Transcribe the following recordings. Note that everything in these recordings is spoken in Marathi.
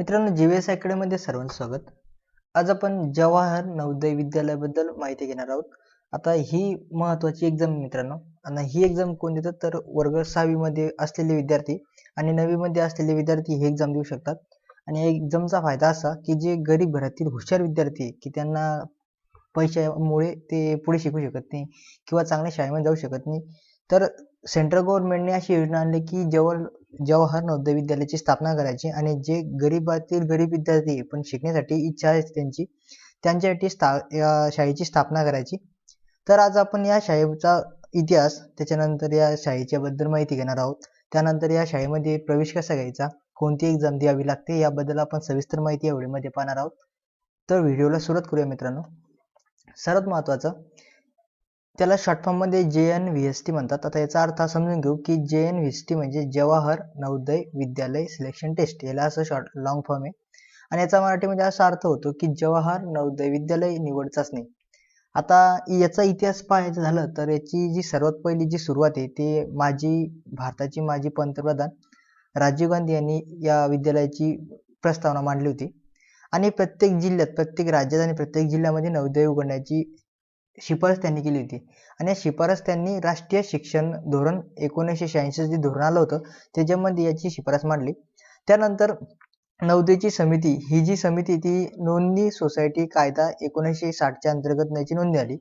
मित्रांनो जी एस अकॅडमीमध्ये सर्वांचं स्वागत. आज आपण जवाहर नवोदय विद्यालयाबद्दल माहिती घेणार आहोत. आता ही महत्त्वाची एक्झाम मित्रांनो. आणि ही एक्झाम कोण देतात तर वर्ग सहावीमध्ये असलेले विद्यार्थी आणि नववीमध्ये असलेले विद्यार्थी ही एक्झाम देऊ शकतात. आणि या एक्झामचा फायदा असा की जे गरीब घरातील हुशार विद्यार्थी आहे, की त्यांना पैशामुळे ते पुढे शिकू शकत नाही किंवा चांगल्या शाळेमध्ये जाऊ शकत नाही. तर सेंट्रल गव्हर्नमेंटने अशी योजना आणली की जवळ जवाहर नवोदय विद्यालयाची स्थापना करायची आणि जे गरीबातील गरीब विद्यार्थी पण शिकण्यासाठी इच्छा आहे त्यांची त्यांच्यासाठी स्था शाळेची स्थापना करायची. तर आज आपण या शाळेचा इतिहास त्याच्यानंतर या शाळेच्या बद्दल माहिती घेणार आहोत. त्यानंतर या शाळेमध्ये प्रवेश कसा घ्यायचा कोणती एक्झाम द्यावी लागते याबद्दल आपण सविस्तर माहिती या व्हिडिओमध्ये पाहणार आहोत. तर व्हिडिओला सुरुवात करूया मित्रांनो. सर्वात महत्त्वाचं त्याला शॉर्ट फॉर्ममध्ये जे एन व्ही एस टी म्हणतात. आता याचा अर्थ समजून घेऊ की जे एन व्ही एस टी म्हणजे जवाहर नवोदय विद्यालय सिलेक्शन टेस्ट याला असं शॉर्ट लॉंग फॉर्म आहे. आणि याचा मराठीमध्ये असा अर्थ होतो की जवाहर नवोदय विद्यालय निवड चाचणी आता याचा इतिहास पाहायचं झालं तर याची जी सर्वात पहिली जी सुरुवात आहे ती माजी भारताची माजी पंतप्रधान राजीव गांधी यांनी या विद्यालयाची प्रस्तावना मांडली होती. आणि प्रत्येक जिल्ह्यात प्रत्येक राज्यात आणि प्रत्येक जिल्ह्यामध्ये नवोदय उघडण्याची शिफारस त्यांनी केली होती. आणि या शिफारस त्यांनी राष्ट्रीय शिक्षण धोरण एकोणीसशे शहाऐंशी जे धोरण आलं होतं त्याच्यामध्ये याची शिफारस मांडली. त्यानंतर नवदेची समिती ही जी समिती ती नोंदणी सोसायटी कायदा एकोणीसशे साठच्या अंतर्गत याची नोंदणी आली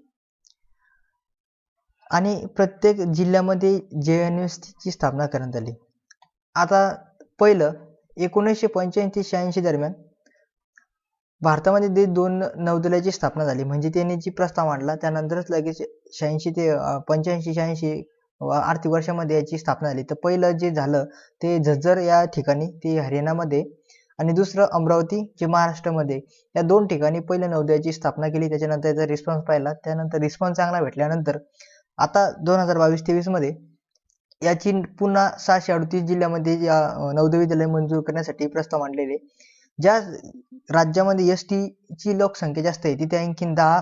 आणि प्रत्येक जिल्ह्यामध्ये जे एन ची स्थापना करण्यात आली. आता पहिलं एकोणीसशे पंच्याऐंशी शहाऐंशी दरम्यान भारतामध्ये ते दोन नौदलाची स्थापना झाली. म्हणजे त्यांनी जी प्रस्ताव मांडला त्यानंतरच लगेच शहाऐंशी ते पंच्याऐंशी शहाऐंशी आर्थिक वर्षामध्ये याची स्थापना झाली. तर पहिलं जे झालं ते झज्जर या ठिकाणी ते हरियाणामध्ये आणि दुसरं अमरावती जे महाराष्ट्रामध्ये या दोन ठिकाणी पहिल्या नौदलाची स्थापना केली. त्याच्यानंतर याचा रिस्पॉन्स पाहिला. त्यानंतर रिस्पॉन्स चांगला भेटल्यानंतर आता दोन हजार बावीस तेवीसमध्ये याची पुन्हा सहाशे अडतीस जिल्ह्यामध्ये या विद्यालय मंजूर करण्यासाठी प्रस्ताव मांडलेले. ज्या राज्यामध्ये एस ची लोकसंख्या जास्त आहे तिथे आणखीन दहा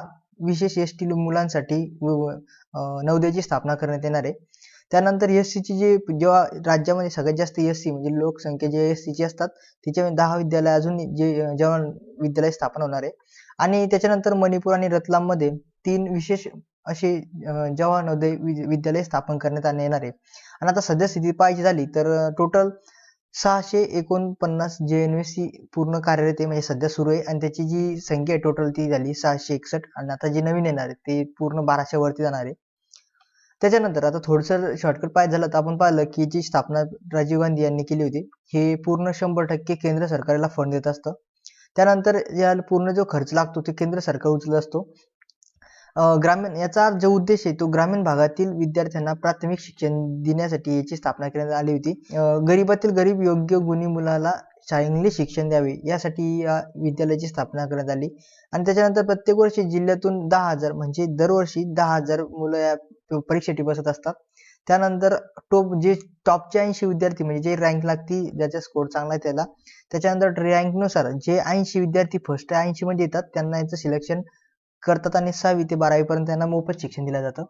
विशेष एस टी मुलांसाठी नवोदयाची स्थापना करण्यात येणार आहे. त्यानंतर एस सीची जे जेव्हा राज्यामध्ये सगळ्यात जास्त एस सी म्हणजे लोकसंख्या जे एस सीची असतात तिच्यामध्ये दहा विद्यालय अजून जे जेव्हा विद्यालय स्थापन होणार आहे. आणि त्याच्यानंतर मणिपूर आणि रतलाममध्ये तीन विशेष असे जवाहर नवोदय विद्यालय स्थापन करण्यात येणार आहे. आणि आता सध्या स्थिती पाहायची झाली तर टोटल सहाशे एकोणपन्नास जे एन सी पूर्ण कार्यरत आहे म्हणजे सध्या सुरू आहे. आणि त्याची जी संख्या आहे टोटल ती झाली सहाशे एकसष्ट. आणि आता जे नवीन येणार आहे ते पूर्ण बाराशे वरती जाणार आहे. त्याच्यानंतर आता थोडंसं शॉर्टकट पाय झालं तर आपण पाहिलं की जी स्थापना राजीव गांधी यांनी केली होती हे पूर्ण शंभर टक्के केंद्र सरकारला फंड देत असतं. त्यानंतर या पूर्ण जो खर्च लागतो ते केंद्र सरकार उचलत असतो. ग्रामीण याचा जो उद्देश आहे तो ग्रामीण भागातील विद्यार्थ्यांना प्राथमिक शिक्षण देण्यासाठी याची स्थापना करण्यात आली होती. गरीबातील गरीब योग्य गुणी मुलाला चांगले शिक्षण द्यावे यासाठी या विद्यालयाची स्थापना करण्यात आली. आणि त्याच्यानंतर प्रत्येक वर्षी जिल्ह्यातून दहा हजार म्हणजे दरवर्षी दहा हजार मुलं या परीक्षेसाठी बसत असतात. त्यानंतर टॉप जे टॉपचे ऐंशी विद्यार्थी म्हणजे जे रँक लागती ज्याचा स्कोर चांगला आहे त्याला त्याच्यानंतर रँकनुसार जे ऐंशी विद्यार्थी फर्स्ट ऐंशी मध्ये येतात त्यांना याचं सिलेक्शन करतात आणि सहावी ते बारावी पर्यंत त्यांना मोफत शिक्षण दिलं जातं.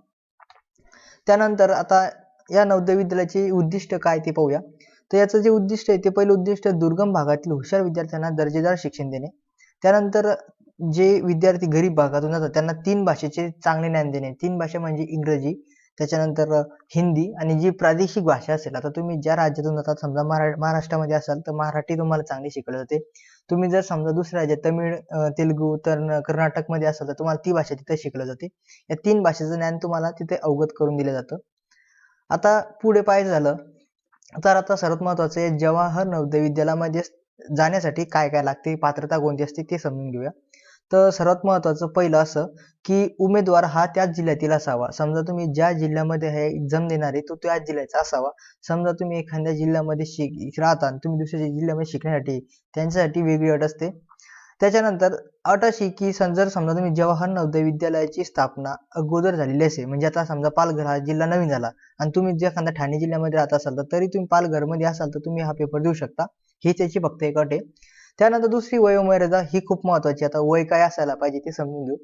त्यानंतर आता या नवोदय विद्यालयाचे उद्दिष्ट काय ते पाहूया. तर याचं जे उद्दिष्ट आहे ते पहिलं उद्दिष्ट दुर्गम भागातील हुशार विद्यार्थ्यांना दर्जेदार शिक्षण देणे. त्यानंतर जे विद्यार्थी गरीब भागातून जातात त्यांना तीन भाषेचे चांगले ज्ञान देणे. तीन भाषा म्हणजे इंग्रजी त्याच्यानंतर हिंदी आणि जी प्रादेशिक भाषा असेल आता तुम्ही ज्या राज्यातून जातात समजा मरा महाराष्ट्रामध्ये असाल तर मराठी तुम्हाला चांगली शिकवली जाते. तुम्ही जर समजा दुसऱ्या राज्यात तमिळ तेलुगू तर कर्नाटकमध्ये असाल तर तुम्हाला ती भाषा तिथे शिकवली जाते. या तीन भाषेचं ज्ञान तुम्हाला तिथे अवगत करून दिलं जातं. आता पुढे पाहायचं झालं तर आता सर्वात महत्वाचं आहे जवाहर नवोदय विद्यालयामध्ये जाण्यासाठी काय काय लागते पात्रता कोणती असते ते समजून घेऊया. तर सर्वात महत्वाचं पहिलं असं की उमेदवार हा त्याच जिल्ह्यातील असावा. समजा तुम्ही ज्या जिल्ह्यामध्ये हे एक्झाम देणार आहे तो त्याच जिल्ह्याचा असावा. समजा तुम्ही एखाद्या जिल्ह्यामध्ये शिक राहता तुम्ही दुसऱ्या जिल्ह्यामध्ये शिकण्यासाठी त्यांच्यासाठी वेगळी अट असते. त्याच्यानंतर अट अशी की जर समजा तुम्ही जवाहर नवोदय विद्यालयाची स्थापना अगोदर झालेली असेल म्हणजे आता समजा पालघर हा जिल्हा नवीन झाला आणि तुम्ही जर एखाद्या ठाणे जिल्ह्यामध्ये राहत असाल तर तरी तुम्ही पालघरमध्ये असाल तर तुम्ही हा पेपर देऊ शकता. ही त्याची फक्त एक अट आहे. त्यानंतर दुसरी वयोमर्यादा ही खूप महत्वाची आता वय काय असायला पाहिजे ते समजून घेऊ.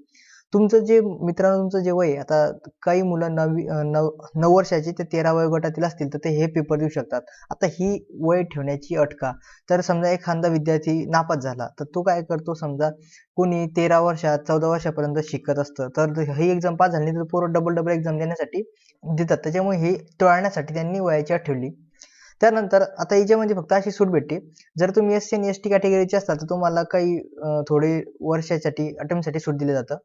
तुमचं जे मित्रांनो तुमचं जे वय आहे, आता काही मुलं नवी नऊ नऊ वर्षाचे ते तेरा वयोगटातील असतील तर ते हे पेपर देऊ शकतात. आता ही वय ठेवण्याची अटका. तर समजा एखादा विद्यार्थी नापास झाला तर तो काय करतो समजा कोणी तेरा वर्षात चौदा वर्षापर्यंत शिकत असतं. तर ही एक्झाम पास झाली तर पोरं डबल डबल एक्झाम देण्यासाठी देतात. त्याच्यामुळे हे टळण्यासाठी त्यांनी वयाची अट ठेवली. त्यानंतर आता याच्यामध्ये म्हणजे फक्त अशी सूट भेटते जर तुम्ही एस सी आणि एस टी कॅटेगरीचे असाल तर तुम्हाला काही थोडे वर्षासाठी अटेम्प्टसाठी सूट दिलं जातं.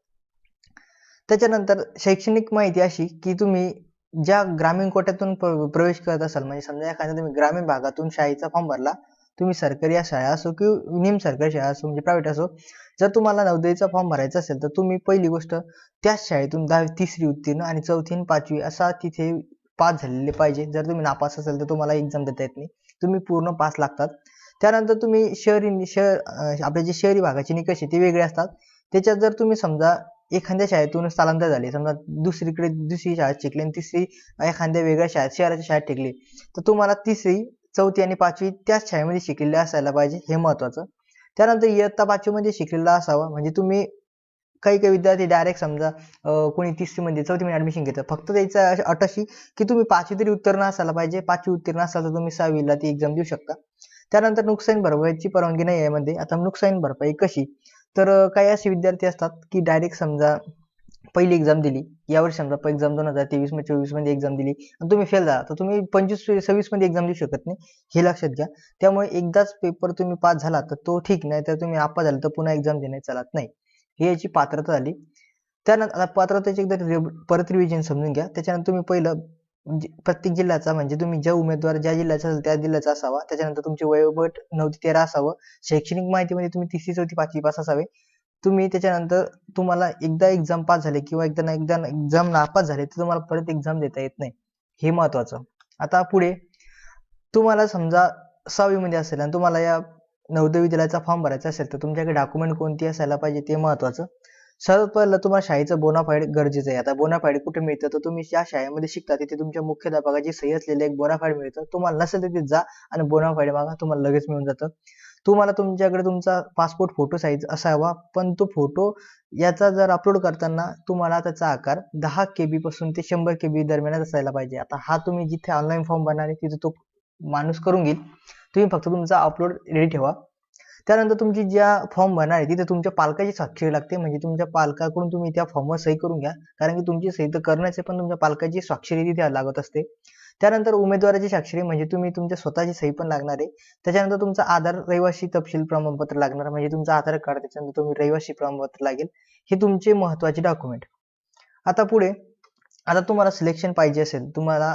त्याच्यानंतर शैक्षणिक माहिती अशी की तुम्ही ज्या ग्रामीण कोट्यातून प्रवेश करत असाल म्हणजे समजा एखाद्या तुम्ही ग्रामीण भागातून शाळेचा फॉर्म भरला तुम्ही सरकारी शाळा असो किंवा निम सरकारी शाळा असो म्हणजे प्रायव्हेट असो जर तुम्हाला नवोदयचा फॉर्म भरायचा असेल तर तुम्ही पहिली गोष्ट त्याच शाळेतून दहावी तिसरी उत्तीर्ण आणि चौथी आणि पाचवी असा तिथे पास झालेले पाहिजे. जर तुम्ही नापास असेल तर तुम्हाला एक्झाम देता येत नाही. तुम्ही पूर्ण पास लागतात. त्यानंतर तुम्ही शहरी शहर आपले जे शहरी भागाचे निकष आहे ते वेगळे असतात. त्याच्यात जर तुम्ही समजा एखाद्या शाळेतून स्थलांतर झाले समजा दुसरीकडे दुसरी शाळेत शिकले आणि तिसरी एखाद्या वेगळ्या शाळेत शहराच्या शाळेत टिकली तर तुम्हाला तिसरी चौथी आणि पाचवी त्याच शाळेमध्ये शिकलेले असायला पाहिजे. हे महत्वाचं. त्यानंतर इयत्ता पाचवीमध्ये शिकलेला असावा. म्हणजे तुम्ही काही काही विद्यार्थी डायरेक्ट समजा कोणी तिसरी चौथीमध्ये चौथी ऍडमिशन घेतात. फक्त त्याचा अट अशी की तुम्ही पाचवी तरी उत्तीर्ण असायला पाहिजे. पाचवी उत्तीर्ण असाल तर तुम्ही सहावीला ती एक्झाम देऊ शकता. त्यानंतर नुकसान भरपाईची परवानगी नाही यामध्ये आता नुकसान भरपाई कशी? तर काही असे विद्यार्थी असतात की डायरेक्ट समजा पहिली एक्झाम दिली. यावर्षी समजा एक्झाम दोन हजार तेवीसमध्ये चोवीसमध्ये एक्झाम दिली. आणि तुम्ही फेल झाला. तर तुम्ही पंचवीस सव्वीसमध्ये एक्झाम देऊ शकत नाही. हे लक्षात घ्या. त्यामुळे एकदाच पेपर तुम्ही पास झाला तर तो ठीक. नाही तर तुम्ही आपा झाला तर पुन्हा एक्झाम देण्यात चालत नाही. ही याची पात्रता झाली. त्यानंतर पात्रतेची एकदा परत रिव्हिजन समजून घ्या. त्याच्यानंतर तुम्ही पहिलं म्हणजे प्रत्येक जिल्ह्याचा म्हणजे तुम्ही ज्या उमेदवार ज्या जिल्ह्याचा असेल त्या जिल्ह्याचा असावा. त्याच्यानंतर तुमचे वयोगट नऊ ते तेरा असावं. शैक्षणिक माहितीमध्ये तुम्ही तिसरी चौथी पाचवी पास असावे. तुम्ही त्याच्यानंतर तुम्हाला एकदा एक्झाम पास झाले किंवा एकदा एकदा एक्झाम नापास झाले तर तुम्हाला परत एक्झाम देता येत नाही. हे महत्वाचं. आता पुढे तुम्हाला समजा सहावीमध्ये असेल आणि तुम्हाला या नवोदय विद्यालयाचा फॉर्म भरायचा असेल तर तुमच्याकडे डॉक्युमेंट कोणती असायला पाहिजे ते महत्वाचं. सर्वात पहिलं तुम्हाला शाळेचं बोनाफाईड गरजेचं आहे. आता बोनाफाईड कुठे मिळतं? तर तुम्ही ज्या शाळेमध्ये शिकता तिथे तुमच्या मुख्याध्यापकाची सही असलेलं एक बोनाफाईड मिळतं. तुम्हाला नसेल तिथे जा आणि बोनाफाईड मागा तुम्हाला लगेच मिळून जातं. तुम्हाला तुमच्याकडे तुमचा पासपोर्ट फोटो साईज असावा पण तो फोटो याचा जर अपलोड करताना तुम्हाला त्याचा आकार दहा केबी पासून ते शंभर केबी दरम्यान असायला पाहिजे. आता हा तुम्ही जिथे ऑनलाईन फॉर्म बनणार आहे तिथे तो माणूस करून घेईल. तुम्ही फक्त तुमचा अपलोड रेडी ठेवा. त्यानंतर तुमची ज्या फॉर्म भरणार आहे तिथे तुमच्या पालकाची स्वाक्षरी लागते. म्हणजे तुमच्या पालकाकडून तुम्ही त्या फॉर्मवर सही करून घ्या. कारण की तुमची सही तर करण्याचे पण तुमच्या पालकाची स्वाक्षरी तिथे लागत असते. त्यानंतर उमेदवाराची स्वाक्षरी म्हणजे तुम्ही तुमच्या स्वतःची सही पण लागणार आहे. त्याच्यानंतर तुमचा आधार रहिवासी तपशील प्रमाणपत्र लागणार. म्हणजे तुमचं आधार कार्ड त्याच्यानंतर तुम्ही रहिवासी प्रमाणपत्र लागेल. हे तुमचे महत्त्वाचे डॉक्युमेंट आता पुढे आता तुम्हाला सिलेक्शन पाहिजे असेल तुम्हाला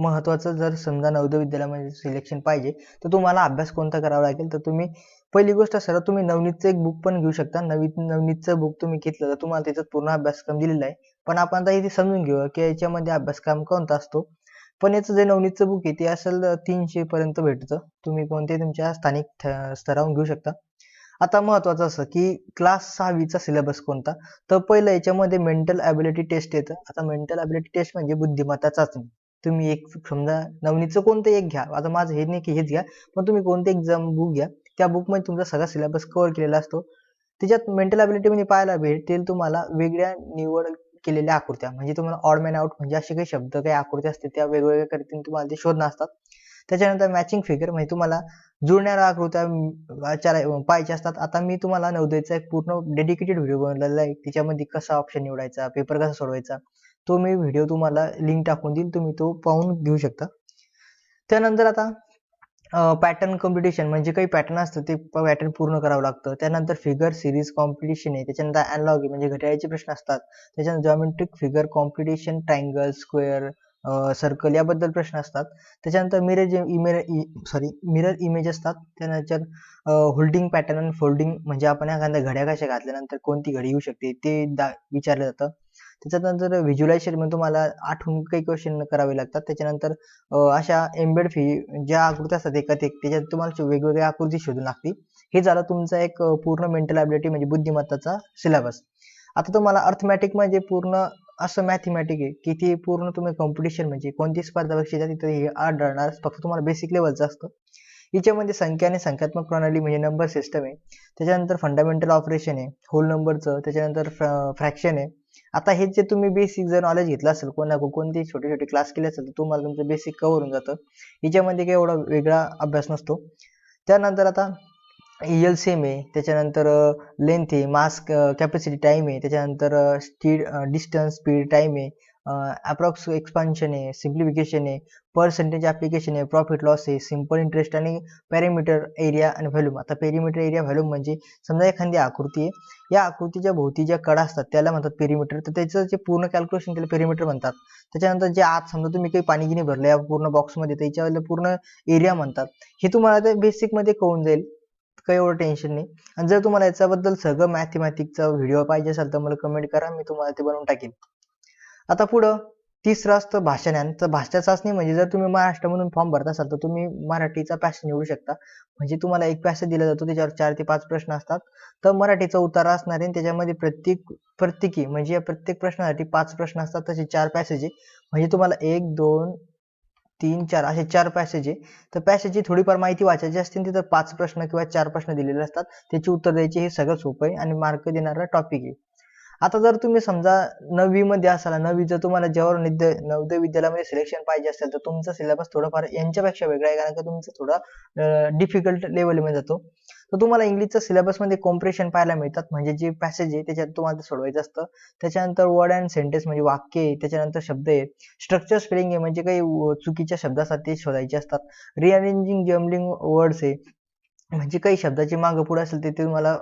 महत्वाचं जर समजा नवोदय विद्यालयामध्ये सिलेक्शन पाहिजे तर तुम्हाला अभ्यास कोणता करावा लागेल? तर तुम्ही पहिली गोष्ट सर तुम्ही नवनीतचं एक बुक पण घेऊ शकता. नवीन नवनीतचं बुक तुम्ही घेतलं तर तुम्हाला त्याच्यात पूर्ण अभ्यासक्रम दिलेला आहे. पण आपण आता इथे समजून घेऊ की याच्यामध्ये अभ्यासक्रम कोणता असतो. पण याचं जे नवनीतचं बुक आहे ते असेल तीनशे पर्यंत भेटतं. तुम्ही कोणते तुमच्या स्थानिक स्तरावरून घेऊ शकता. आता महत्वाचं असं की क्लास सहावीचा सिलेबस कोणता? तर पहिलं याच्यामध्ये मेंटल ॲबिलिटी टेस्ट येतं. आता मेंटल ॲबिलिटी टेस्ट म्हणजे बुद्धिमत्ता चाचणी. तुम्ही एक समजा नवनीतचं कोणतं एक घ्या. आता माझं हे नाही की हेच घ्या पण तुम्ही कोणते एक्झाम बुक घ्या. त्या बुकमध्ये तुमचा सगळा सिलेबस कव्हर केलेला असतो. त्याच्यात मेंटल अबिलिटी मध्ये पाहायला भेटेल तुम्हाला वेगळ्या निवड केलेल्या आकृत्या म्हणजे तुम्हाला ऑड मॅन आउट म्हणजे असे काही शब्द काही आकृत्या असतील त्या वेगवेगळ्या करतील तुम्हाला ते शोधणं असतात. त्याच्यानंतर मॅचिंग फिगर म्हणजे तुम्हाला जुळणाऱ्या आकृत्या पाहायच्या असतात. आता मी तुम्हाला नवोदयचा एक पूर्ण डेडिकेटेड व्हिडिओ बनवलेला आहे. त्याच्यामध्ये कसा ऑप्शन निवडायचा पेपर कसा सोडवायचा तो मी व्हिडिओ तुम्हाला लिंक टाकून देईल. तुम्ही तो पाहून घेऊ शकता. त्यानंतर आता पॅटर्न कॉम्पिटिशन म्हणजे काही पॅटर्न असतं ते पॅटर्न पूर्ण करावं लागतं. त्यानंतर फिगर सिरीज कॉम्पिटिशन आहे. त्याच्यानंतर अॅनलॉग म्हणजे घड्याळाचे प्रश्न असतात. त्याच्यानंतर geometric figure competition triangle square circle याबद्दल प्रश्न असतात. त्याच्यानंतर मिरर इमेर सॉरी मिरर इमेज असतात. त्यानंतर होल्डिंग पॅटर्न आणि फोल्डिंग म्हणजे आपण एखाद्या घड्या कशा घातल्यानंतर कोणती घडी येऊ शकते ते विचारलं जातं. त्याच्यानंतर व्हिज्युलायझेशनमध्ये तुम्हाला आठवून काही क्वेश्चन करावे लागतात. त्याच्यानंतर अशा एम्बेड फी ज्या आकृती असतात एकात एक त्याच्यात तुम्हाला वेगवेगळ्या आकृती शोधून लागतील. हे झालं तुमचा एक पूर्ण मेंटल ॲबिलिटी म्हणजे बुद्धिमत्ताचा सिलेबस आता तुम्हाला अर्थमॅटिक म्हणजे पूर्ण असं मॅथमॅटिक आहे की ती पूर्ण तुम्ही कॉम्पिटिशन म्हणजे कोणती स्पर्धा परीक्षेच्या तिथे हे आढळणार फक्त तुम्हाला बेसिक लेवलचं असतं. हिच्यामध्ये संख्या आणि संख्यात्मक प्रणाली म्हणजे नंबर सिस्टम आहे. त्याच्यानंतर फंडामेंटल ऑपरेशन आहे होल नंबरचं त्याच्यानंतर फ्रॅक्शन आहे. आता हे जे तुम्ही बेसिक जर नॉलेज घेतलं असेल कोणा कोणते छोटे छोटे क्लास केले असेल तर तुम्हाला तुमचं बेसिक कव्हर होऊन जातं. हिच्यामध्ये काही एवढा वेगळा अभ्यास नसतो. त्यानंतर आता एल सेम आहे. त्याच्यानंतर लेंथ आहे. मास्क कॅपॅसिटी टाईम आहे. त्याच्यानंतर स्पीड डिस्टन्स स्पीड टाईम आहे. अप्रॉक्स एक्सपान्शन आहे सिम्प्लिफिकेशन आहे पर्सेंटेज ॲप्लिकेशन आहे प्रॉफिट लॉस आहे सिंपल इंटरेस्ट आणि पॅरिमीटर एरिया आणि व्हॅल्यूम आता पेरिमीटर एरिया व्हॅल्यूम म्हणजे समजा एखादी आकृती आहे या आकृतीच्या भोवती ज्या कडा असतात त्याला म्हणतात पेरिमीटर तर त्याचं जे पूर्ण कॅल्क्युलेशन त्याला पेरिमीटर म्हणतात. त्याच्यानंतर जे आत समजा तुम्ही काही पाणी गिनी भरलं या पूर्ण बॉक्समध्ये त्याच्यावर पूर्ण एरिया म्हणतात. हे तुम्हाला ते बेसिकमध्ये कळून जाईल. काही एवढं टेन्शन नाही. आणि जर तुम्हाला याच्याबद्दल सगळं मॅथमॅटिकचा व्हिडिओ पाहिजे असेल तर मला कमेंट करा मी तुम्हाला ते बनवून टाकेन. आता पुढं तिसरं असतं भाषा तर भाषा चाचणी म्हणजे जर तुम्ही महाराष्ट्रामधून फॉर्म भरत असाल तर तुम्ही मराठीचा पॅशन निवडू शकता. म्हणजे तुम्हाला एक पॅसेज दिला जातो त्याच्यावर चार ते पाच प्रश्न असतात. तर मराठीचा उतार असणार आहे त्याच्यामध्ये प्रत्येक प्रत्येकी म्हणजे या प्रत्येक प्रश्नासाठी पाच प्रश्न असतात तसे चार पॅसेज आहे. म्हणजे तुम्हाला एक दोन तीन चार असे चार पॅसेज आहे. तर पॅसेजची थोडीफार माहिती वाचायची असते तिथं पाच प्रश्न किंवा चार प्रश्न दिलेले असतात. त्याची उत्तर द्यायची हे सगळं सोपं आहे आणि मार्क देणारा टॉपिक आहे. आता जर तुम्ही समजा नववी मध्ये असाल नववी जर तुम्हाला जेव्हा विद्या नवोदय विद्यालयामध्ये सिलेक्शन पाहिजे असेल तर तुमचा सिलेबस थोडाफार यांच्यापेक्षा वेगळा आहे कारण की तुमचा थोडा डिफिकल्ट लेवलमध्ये जातो. तर तुम्हाला इंग्लिशच्या सिलेबसमध्ये कॉम्प्रेशन पाहायला मिळतात. म्हणजे जे पॅसेज आहे त्याच्यात तुम्हाला सोडवायचं असतं. त्याच्यानंतर वर्ड अँड सेंटेन्स म्हणजे वाक्य आहे त्याच्यानंतर शब्द आहे. स्ट्रक्चर स्पेलिंग आहे म्हणजे काही चुकीच्या शब्द असतात ते शोधायचे असतात. रिअरेंजिंग जम्बलिंग वर्ड्स आहे. म्हणजे काही शब्दाची मागं पुढे असेल ते तुम्हाला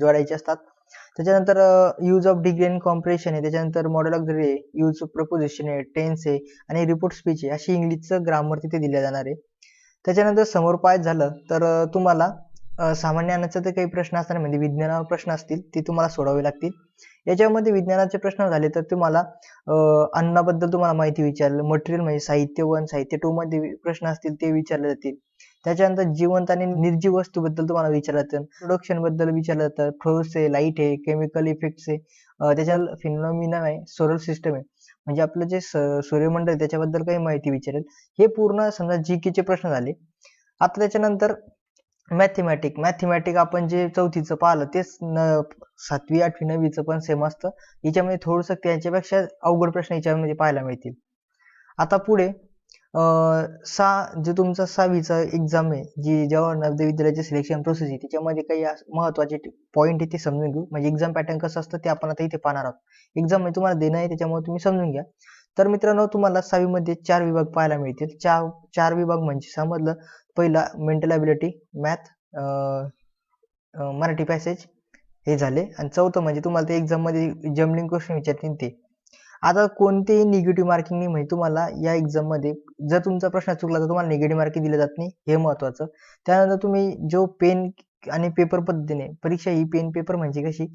जोडायचे असतात. त्याच्यानंतर use of degree and compression आहे. त्याच्यानंतर मॉडेल ऑफ आहे यूज ऑफ प्रपोजिशन आहे टेन्स आहे आणि रिपोर्ट स्पीच आहे. अशी इंग्लिशचं ग्रामर तिथे दिले जाणार आहे. त्याच्यानंतर समोर पाय झालं तर तुम्हाला सामान्य ज्ञानाचे ते काही प्रश्न असणार म्हणजे विज्ञानावर प्रश्न असतील ते तुम्हाला सोडावे लागतील. याच्यामध्ये विज्ञानाचे प्रश्न झाले तर तुम्हाला अन्नाबद्दल तुम्हाला माहिती विचारलं. मटेरियल म्हणजे साहित्य वन साहित्य टू मध्ये प्रश्न असतील ते विचारले जातील. त्याच्यानंतर जिवंत आणि निर्जीव वस्तूबद्दल तुम्हाला विचारलं जातं प्रोडक्शनबद्दल विचारलं जातं फ्लोस आहे लाइट आहे केमिकल इफेक्ट्स आहे त्याच्या फिनॉमिना आहे सोलर सिस्टम आहे. म्हणजे आपलं जे सूर्यमंडळ त्याच्याबद्दल काही माहिती विचारेल. हे पूर्ण समजा जी चे प्रश्न झाले. आता त्याच्यानंतर मॅथमॅटिक मॅथमॅटिक आपण जे चौथीचं पाहिलं तेच सातवी आठवी नववीचं पण सेम असतं. याच्यामध्ये थोडस त्यांच्यापेक्षा अवघड प्रश्न याच्यामध्ये म्हणजे पाहायला मिळतील. आता पुढे सहा जे तुमचा सहावीचा एक्झाम आहे जी जेव्हा नवोदय विद्यालयाची सिलेक्शन प्रोसेस आहे त्याच्यामध्ये काही महत्त्वाचे पॉईंट आहे ते समजून घेऊ. म्हणजे एक्झाम पॅटर्न कसं असतं ते आपण आता इथे पाहणार आहोत. एक्झाम म्हणजे तुम्हाला देणं आहे त्याच्यामुळे तुम्ही समजून घ्या. तर मित्रांनो तुम्हाला सहावीमध्ये चार विभाग पाहायला मिळतील. चार चार विभाग म्हणजे समजलं पहिला mental ability math Marathi passage हे झाले. आणि चौथं म्हणजे तुम्हाला ते एक्झाममध्ये जमलिंग क्वेश्चन विचारतील ते. आता कोणतेही निगेटिव्ह मार्किंग नाही म्हणजे तुम्हाला. या एक्झाममध्ये जर तुमचा प्रश्न चुकला तर तुम्हाला निगेटिव्ह मार्किंग दिले जात नाही. हे महत्वाचं. त्यानंतर तुम्ही जो पेन आणि पेपर पद्धतीने परीक्षा ही पेन पेपर म्हणजे कशी?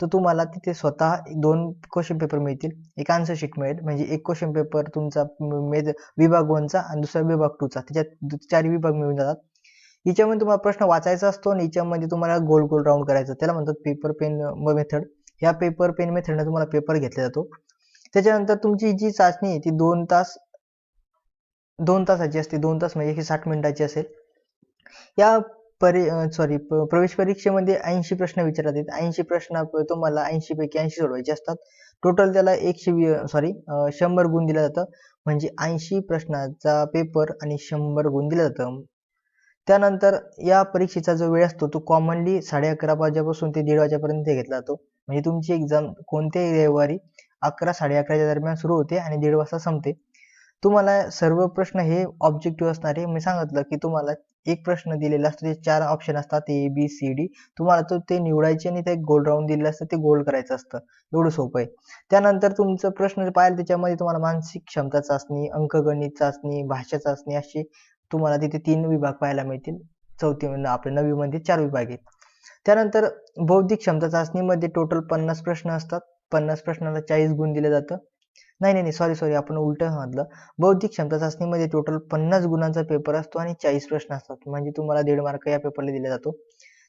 तर तुम्हाला तिथे स्वतः दोन क्वेश्चन पेपर मिळतील. एक आन्सर शीट मिळेल. म्हणजे एक क्वेश्चन पेपर तुमचा मेद विभाग वनचा आणि दुसरा विभाग टूचा त्याच्यात चार विभाग मिळून जातात. याच्यामध्ये तुम्हाला प्रश्न वाचायचा असतो आणि याच्यामध्ये तुम्हाला गोल गोल राऊंड करायचं. त्याला म्हणतात पेपर पेन मेथड या पेपर पेन मेथडने तुम्हाला पेपर घेतला जातो. त्याच्यानंतर तुमची जी चाचणी आहे ती दोन तास दोन तासाची असते दोन तास म्हणजे साठ मिनिटाची असेल. या परी सॉरी प्रवेश परीक्षेमध्ये ऐंशी प्रश्न विचारतात येतात. ऐंशी प्रश्न तुम्हाला ऐंशी पैकी ऐंशी सोडवायचे असतात. टोटल त्याला एकशे सॉरी शंभर गुण दिलं जातं. म्हणजे ऐंशी प्रश्नाचा पेपर आणि शंभर गुण दिलं जातं. त्यानंतर या परीक्षेचा जो वेळ असतो तो कॉमनली साडे अकरा वाजेपासून ते दीड वाजेपर्यंत घेतला जातो. म्हणजे तुमची एक्झाम कोणत्याही रविवारी अकरा साडे अकराच्या दरम्यान सुरू होते आणि दीड वाजता संपते. तुम्हाला सर्व प्रश्न हे ऑब्जेक्टिव्ह असणारे. मी सांगितलं की तुम्हाला एक प्रश्न दिलेला असतो ते चार ऑप्शन असतात ए बी सी डी तुम्हाला तो ते निवडायचे आणि ते गोल राऊंड दिलेलं असतं ते गोल करायचं असतं. एवढं सोपं आहे. त्यानंतर तुमचं प्रश्न पाहिलं त्याच्यामध्ये तुम्हाला मानसिक क्षमता चाचणी अंकगणित चाचणी भाषा चाचणी अशी तुम्हाला तिथे तीन विभाग पाहायला मिळतील. चौथी म्हणजे आपल्या नवी मध्ये म्हणजे चार विभाग आहेत. त्यानंतर बौद्धिक क्षमता चाचणीमध्ये टोटल पन्नास प्रश्न असतात. पन्नास प्रश्नाला चाळीस गुण दिले जातं. नाही नाही सॉरी सॉरी आपण उलट म्हटलं बौद्धिक क्षमता चाचणीमध्ये टोटल पन्नास गुणांचा पेपर असतो आणि चाळीस प्रश्न असतात. म्हणजे तुम्हाला दीड मार्क या पेपरला दिला जातो.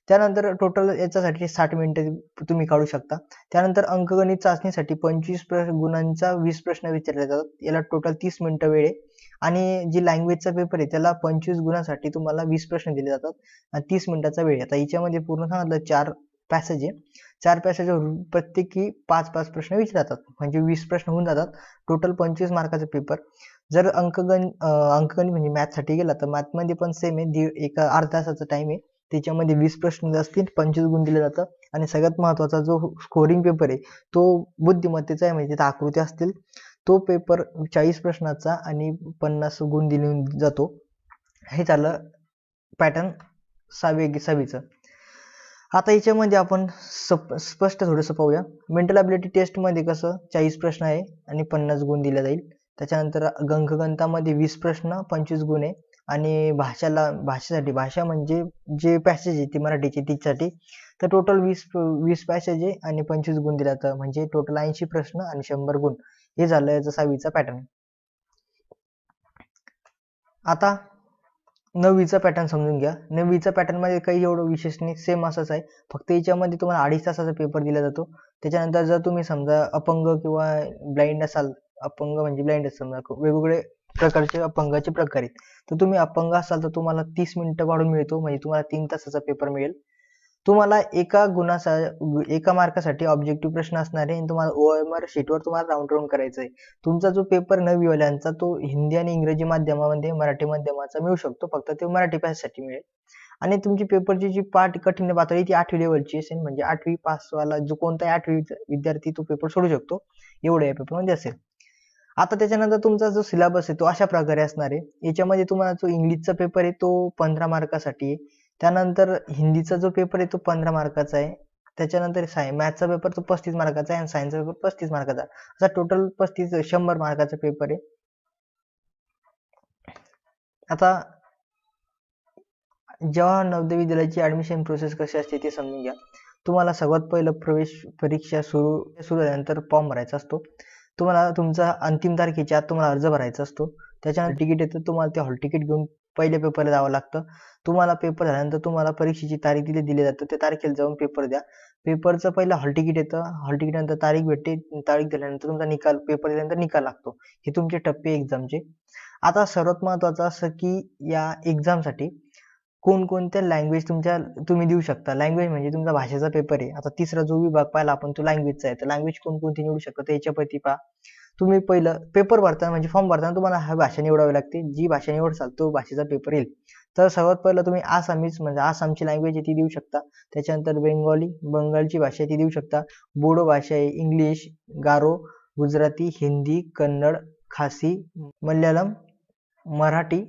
त्यानंतर टोटल याच्यासाठी साठ मिनिटं तुम्ही काढू शकता. त्यानंतर अंकगणित चाचणीसाठी पंचवीस गुणांचा वीस प्रश्न विचारले जातात. याला टोटल तीस मिनिटं वेळ आहे. आणि जी लँग्वेजचा पेपर आहे त्याला पंचवीस गुणांसाठी तुम्हाला वीस प्रश्न दिले जातात. आणि तीस मिनिटाचा वेळ आहे. आता याच्यामध्ये पूर्ण सांगितलं चार पॅसेज आहे. चार पॅसेज प्रत्येकी पाच पाच प्रश्न विचारतात. म्हणजे वीस प्रश्न होऊन जातात. टोटल पंचवीस मार्काचा पेपर जर अंकगण अंकगणित म्हणजे मॅथसाठी गेला तर मॅथमध्ये पण सेम आहे. दीड एक अर्धा तासाचा टाइम आहे. त्याच्यामध्ये वीस प्रश्न असतील पंचवीस गुण दिले जातं आणि सगळ्यात महत्त्वाचा जो स्कोरिंग पेपर आहे तो बुद्धिमत्तेचा आहे. म्हणजे तिथे आकृती असतील. तो पेपर चाळीस प्रश्नाचा आणि पन्नास गुण दिले जातो. हे झालं पॅटर्न सहावी सहावीचं. आता याच्यामध्ये आपण सप स्पष्ट थोडंसं पाहूया. मेंटल ॲबिलिटी टेस्टमध्ये कसं चाळीस प्रश्न आहे आणि पन्नास गुण दिले जाईल. त्याच्यानंतर अंकगणितामध्ये वीस प्रश्न पंचवीस गुण आहे. आणि भाषाला भाषेसाठी भाषा म्हणजे जे पॅसेज आहे ती मराठीची तिच्यासाठी तर टोटल वीस वीस पॅसेज आहे आणि पंचवीस गुण दिला तर म्हणजे टोटल ऐंशी प्रश्न आणि शंभर गुण. हे झालं याचा सहावीचा पॅटर्न आता नववीचा पॅटर्न समजून घ्या. नववीचा पॅटर्नमध्ये काही एवढं विशेष नाही सेम असंच आहे. फक्त याच्यामध्ये तुम्हाला अडीच तासाचा पेपर दिला जातो. त्याच्यानंतर जर तुम्ही समजा अपंग किंवा ब्लाइंड असाल अपंग म्हणजे ब्लाइंड समजा वेगवेगळे प्रकारचे अपंगाचे प्रकार आहेत. तर तुम्ही अपंग असाल तर तुम्हाला तीस मिनिटं वाढून मिळतो म्हणजे तुम्हाला तीन तासाचा पेपर मिळेल. तुम्हाला एका गुणासा एका मार्कासाठी ऑब्जेक्टिव्ह प्रश्न असणार आहे आणि तुम्हाला ओ एम आर शीटवर तुम्हाला राऊंड राऊंड करायचं आहे तुमचा जो पेपर नवीवाल्यांचा तो हिंदी आणि इंग्रजी माध्यमामध्ये मराठी माध्यमाचा मिळू शकतो. फक्त ते मराठी पॅससाठी मिळेल. आणि तुमची पेपरची जी पाठ कठीण पातळी ती आठवी लेवलची असेल. म्हणजे आठवी पासवाला जो कोणताही आठवी विद्यार्थी तो पेपर सोडू शकतो. एवढं या पेपरमध्ये असेल. आता त्याच्यानंतर तुमचा जो सिलेबस आहे तो अशा प्रकारे असणार आहे. याच्यामध्ये तुम्हाला जो इंग्लिशचा पेपर आहे तो पंधरा मार्कासाठी आहे. त्यानंतर हिंदीचा जो पेपर आहे तो पंधरा मार्काचा आहे. त्याच्यानंतर साय मॅथचा पेपर तो पस्तीस मार्काचा आहे आणि सायन्सचा पेपर पस्तीस मार्काचा असा टोटल पस्तीस शंभर मार्काचा पेपर आहे. आता जेव्हा नवोदय विद्यालयाची ऍडमिशन प्रोसेस कशी असते ते समजून घ्या. तुम्हाला सर्वात पहिलं प्रवेश परीक्षा सुरू सुरू झाल्यानंतर फॉर्म भरायचा असतो. तुम्हाला तुमचा अंतिम तारखेच्या आत तुम्हाला अर्ज भरायचा असतो. त्याच्यानंतर तिकीट येतं तुम्हाला ते हॉल तिकीट घेऊन पहिले पेपरला जावं लागतं. तुम्हाला पेपर झाल्यानंतर तुम्हाला परीक्षेची तारीख दिली दिली जाते. त्या तारखेला जाऊन पेपर द्या. पेपरचं पहिलं हॉल तिकीट येतं. हॉल तिकीट नंतर तारीख भेटते. तारीख दिल्यानंतर तुमचा निकाल पेपर दिल्यानंतर निकाल लागतो. हे तुमचे टप्पे एक्झामचे आता सर्वात महत्वाचं असं की या एक्झामसाठी कोणकोणत्या लँग्वेज तुमच्या तुम्ही देऊ शकता. लँग्वेज म्हणजे तुमचा भाषेचा पेपर आहे. आता तिसरा जो विभाग पाहिला आपण तो लँग्वेजचा आहे. तर लँग्वेज कोणकोणती निवडू शकता? याच्यापैकी पहा. तुम्ही पहिलं पेपर भरताना म्हणजे फॉर्म भरताना तुम्हाला हा भाषा निवडावी लागते. जी भाषा निवडसाल तो भाषेचा पेपर येईल. तर सर्वात पहिलं तुम्ही आसामीज म्हणजे आसामची लँग्वेज आहे ती देऊ शकता. त्याच्यानंतर बेंगॉली बंगालची भाषा ती देऊ शकता. बोडो भाषा आहे इंग्लिश गारो गुजराती हिंदी कन्नड खासी मल्याळम मराठी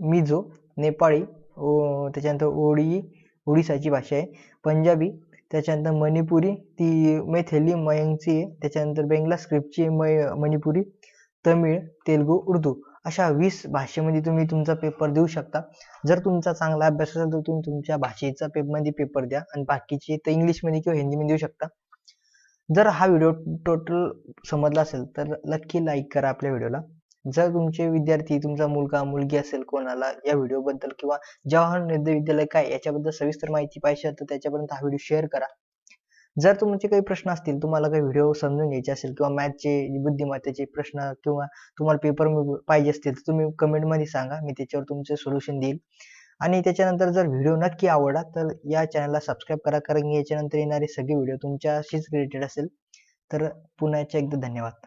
मिझो नेपाळी त्याच्यानंतर ओडी ओडिसाची भाषा आहे. पंजाबी त्याच्यानंतर मणिपुरी ती मैथिली मयंगची आहे. त्याच्यानंतर बेंगला स्क्रिप्टची मय मणिपुरी तमिळ तेलगू उर्दू. अशा वीस भाषेमध्ये तुम्ही तुमचा पेपर देऊ शकता. जर तुमचा चांगला अभ्यास असेल तर तुम्ही तुमच्या भाषेचा पेपरमध्ये पेपर द्या आणि बाकीचे तर इंग्लिशमध्ये किंवा हिंदीमध्ये देऊ शकता. जर हा व्हिडिओ टोटल समजला असेल तर नक्की लाईक करा आपल्या व्हिडिओला जर तुमचे विद्यार्थी तुमचा मुलगा मुलगी असेल कोणाला या व्हिडिओ बद्दल किंवा जवाहर नवोदय विद्यालय काय याच्याबद्दल सविस्तर माहिती पाहिजे तर त्याच्यापर्यंत हा व्हिडिओ शेअर करा. जर तुमचे काही प्रश्न असतील तुम्हाला काही व्हिडिओ समजून घ्यायचे असेल किंवा मॅथचे बुद्धिमत्तेचे प्रश्न किंवा तुम्हाला पेपर पाहिजे असतील तर तुम्ही कमेंटमध्ये सांगा मी त्याच्यावर तुमचे सोल्युशन देईल. आणि त्याच्यानंतर जर व्हिडिओ नक्की आवडला तर या चॅनलला सबस्क्राईब करा कारण याच्यानंतर येणारे सगळे व्हिडिओ तुमच्याशीच रिलेटेड असेल. तर पुन्हा एकदा धन्यवाद.